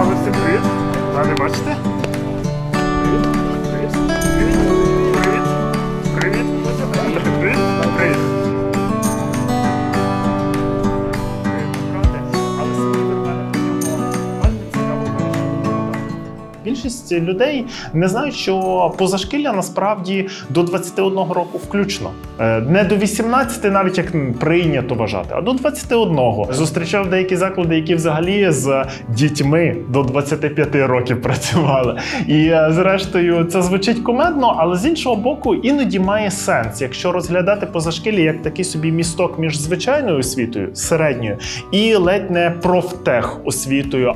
Але сюрприз. Далі бачите? Більшість людей не знають, що позашкілля насправді до 21 року включно. Е, Не до 18, навіть як прийнято вважати, а до 21. Зустрічав деякі заклади, які взагалі з дітьми до 25 років працювали. І е, зрештою, це звучить кумедно, але з іншого боку, іноді має сенс, якщо розглядати позашкілля як такий собі місток між звичайною освітою, середньою, і ледь не профтех освітою.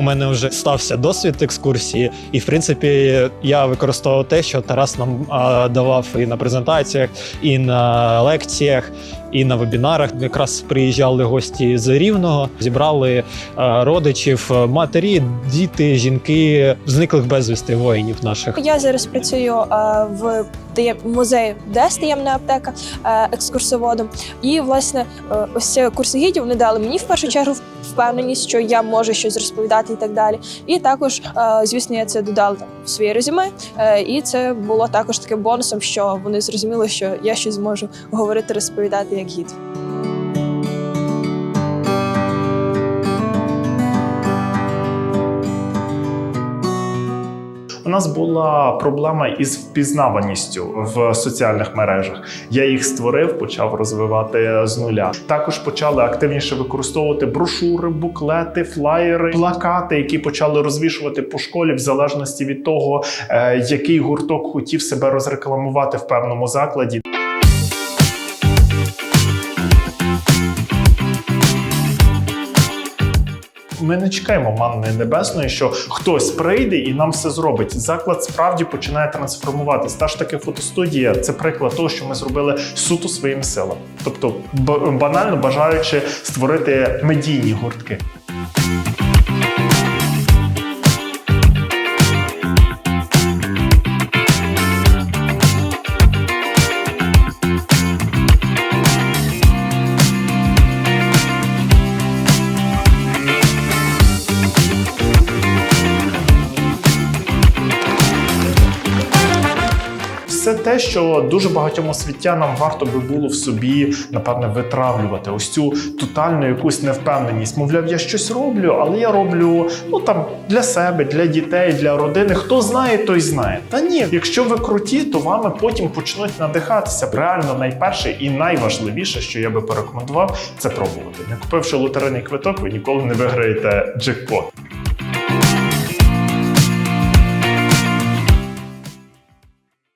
У мене вже стався досвід екскурсії, і в принципі я використовував те, що Тарас нам а, давав і на презентаціях, і на лекціях, і на вебінарах. Якраз приїжджали гості з Рівного, зібрали а, родичів, матері, діти, жінки, зниклих безвісти воїнів наших. Я зараз працюю е, в таєм- музеї ДЕС таємна аптека е, екскурсоводом. І власне е, ось ці курси гідів вони дали мені в першу чергу впевненість, що я можу щось розповідати і так далі. І також, е, звісно, я це додала там в своє резюме. Е, І це було також таким бонусом, що вони зрозуміли, що я щось можу говорити, розповідати як гід. Нас була проблема із впізнаваністю в соціальних мережах. Я їх створив, почав розвивати з нуля. Також почали активніше використовувати брошури, буклети, флаєри, плакати, які почали розвішувати по школі в залежності від того, е, який гурток хотів себе розрекламувати в певному закладі. Ми не чекаємо манни небесної, що хтось прийде і нам все зробить. Заклад справді починає трансформуватись. Та ж таки фотостудія це приклад того, що ми зробили суто своїми силами, тобто б- банально бажаючи створити медійні гуртки. Все те, що дуже багатьом освітянам варто би було в собі, напевне, витравлювати ось цю тотальну якусь невпевненість. Мовляв, я щось роблю, але я роблю ну там для себе, для дітей, для родини. Хто знає, той знає. Та ні, якщо ви круті, то вами потім почнуть надихатися. Реально, найперше і найважливіше, що я би порекомендував, це пробувати. Не купивши лотерейний квиток, ви ніколи не виграєте джекпот.